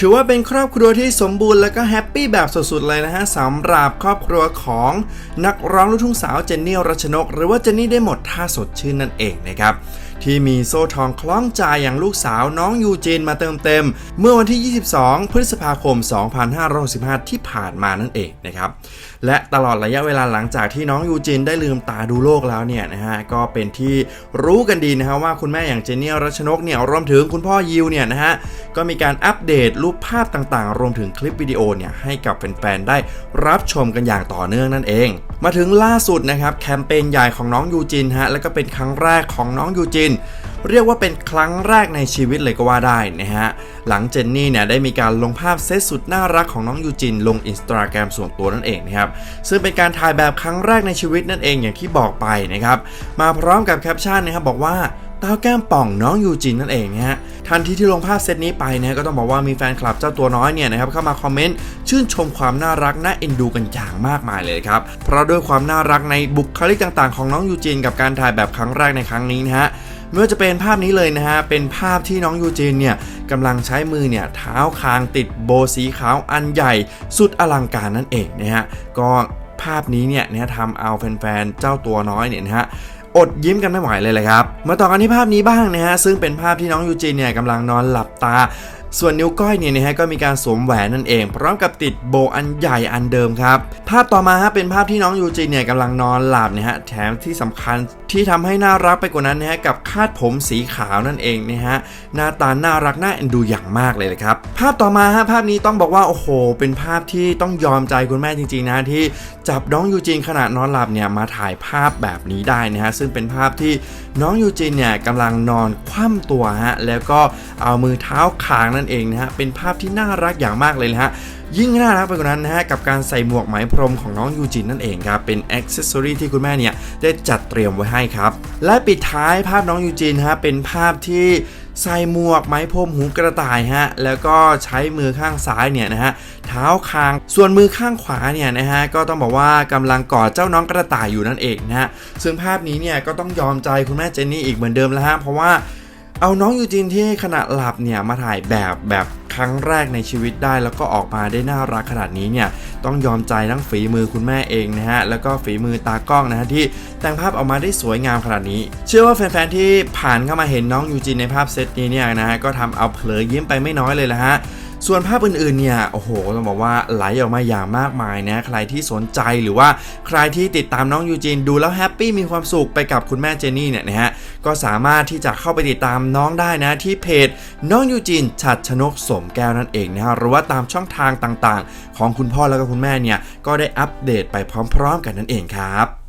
ถือว่าเป็นครอบครัวที่สมบูรณ์และก็แฮปปี้แบบสุดๆเลยนะฮะสำหรับครอบครัวของนักร้องลูกทุ่งสาวเจนนี่รัชนก หรือว่าเจนนี่ได้หมดท่าสดชื่นนั่นเองนะครับที่มีโซ่ทองคล้องใจอย่างลูกสาวน้องยูจีนมาเติมเต็ม เมื่อวันที่ 22 พฤษภาคม 2565 ที่ผ่านมานั่นเองนะครับ และตลอดระยะเวลาหลังจากที่น้องยูจินได้ลืมตาดูโลกแล้วเนี่ยนะฮะก็เป็นที่รู้กันดีนะฮะว่าคุณแม่อย่างเจนนี่รัชนกเนี่ยรวมถึงคุณพ่อยิวเนี่ยนะฮะก็มีการอัปเดตรูปภาพต่างๆ รวมถึงคลิปวิดีโอเนี่ยให้กับแฟนๆได้รับชมกันอย่างต่อเนื่องนั่นเอง มาถึงล่าสุดนะครับแคมเปญใหญ่ของน้องยูจินฮะแล้วก็เป็นครั้งแรกของน้องยูจินเรียกว่าเป็นครั้งแรกในชีวิตเลยก็ว่าได้นะฮะ หลังเจนนี่เนี่ยได้มีการลงภาพเซตสุดน่ารักของน้องยูจินลงอินสตาแกรมส่วนตัวนั่นเองนะครับ ซึ่งเป็นการถ่ายแบบครั้งแรกในชีวิตนั่นเองอย่างที่บอกไปนะครับ มาพร้อมกับแคปชั่นนะครับบอกว่า ต้าแก้มป่องน้องยูจินนั่นเองนะฮะทันทีที่ลงภาพเซตนี้ไปนะก็ต้องบอกว่ามีแฟนคลับเจ้าตัวน้อยเนี่ยนะครับเข้ามาคอมเมนต์ชื่นชมความน่ารักน่าเอ็นดูกันอย่างมากมายเลยครับเพราะด้วยความน่ารักในบุคลิกต่างๆ ของน้องยูจินกับการถ่ายแบบครั้งแรกในครั้งนี้นะฮะไม่ว่าจะเป็นภาพนี้เลยนะฮะ เป็นภาพที่น้องยูจีนเนี่ยกำลังใช้มือเนี่ยเท้าคางติดโบสีขาวอันใหญ่ สุดอลังการนั่นเองนะฮะ ก็ภาพนี้เนี่ยนะทำเอาแฟนๆ เจ้าตัวน้อยเนี่ยนะฮะ อดยิ้มกันไม่ไหวเลยเลยครับ มาต่อกันที่ภาพนี้บ้างนะฮะซึ่งเป็นภาพที่น้องยูจีนเนี่ยกำลังนอนหลับตาส่วนนิ้วก้อยเนี่ยนะฮะก็มีการสวมแหวนนั่นเองพร้อมกับติดโบอันใหญ่อันเดิมครับ ภาพต่อมาฮะเป็นภาพที่น้องยูจีเนี่ยกำลังนอนหลับนะฮะแถมที่สำคัญที่ทำให้น่ารักไปกว่านั้นนะฮะกับคาดผมสีขาวนั่นเองนะฮะหน้าตาน่ารักน่าเอ็นดูอย่างมากเลยเลยครับภาพต่อมาฮะภาพนี้ต้องบอกว่าโอ้โห เป็นภาพที่ต้องยอมใจคุณแม่จริงๆนะที่จับน้องยูจีนขณะนอนหลับเนี่ยมาถ่ายภาพแบบนี้ได้นะฮะซึ่งเป็นภาพที่น้องยูจีนเนี่ยกำลังนอนคว่ำตัวฮะแล้วก็เอามือเท้าคางนั่นเองนะฮะเป็นภาพที่น่ารักอย่างมากเลยนะฮะยิ่งน่ารักไปกว่านั้นนะฮะกับการใส่หมวกไหมพรมของน้องยูจินนั่นเองครับเป็นอ็อกเซสซอรีที่คุณแม่เนี่ยได้จัดเตรียมไว้ให้ครับ และปิดท้ายภาพน้องยูจินฮะเป็นภาพที่ใส่หมวกไหมพรมหูกระต่ายฮะแล้วก็ใช้มือข้างซ้ายเนี่ยนะฮะเท้าคางส่วนมือข้างขวาเนี่ยนะฮะก็ต้องบอกว่ากำลังกอดเจ้าน้องกระต่ายอยู่นั่นเองนะฮะซึ่งภาพนี้เนี่ยก็ต้องยอมใจคุณแม่เจนนี่อีกเหมือนเดิมแล้วฮะเพราะว่าเอาน้องยูจินที่ขณะหลับเนี่ยมาถ่ายแบบแบบ ครั้งแรกในชีวิตได้ แล้วก็ออกมาได้น่ารักขนาดนี้เนี่ยต้องยอมใจทั้งฝีมือคุณแม่เองนะฮะแล้วก็ฝีมือตากล้องนะฮะที่แต่งภาพออกมาได้สวยงามขนาดนี้ เชื่อว่าแฟนๆที่ผ่านเข้ามาเห็นน้องยูจินในภาพเซตนี้เนี่ยนะฮะก็ทำเอาเผลอยิ้มไปไม่น้อยเลยละฮะ ส่วนภาพอื่นๆเนี่ยโอ้โหต้องบอกว่าไหลออกมาอย่างมากมายนะใครที่สนใจหรือว่าใครที่ติดตามน้องยูจินดูแล้วแฮปปี้มีความสุขไปกับคุณแม่เจนนี่เนี่ยนะฮะก็สามารถที่จะเข้าไปติดตามน้องได้นะที่เพจน้องยูจินฉัดชนกสมแก้วนั่นเองนะฮะหรือว่าตามช่องทางต่างๆ ของคุณพ่อแล้วก็คุณแม่เนี่ยก็ได้อัปเดตไปพร้อม ๆ กันนั่นเองครับ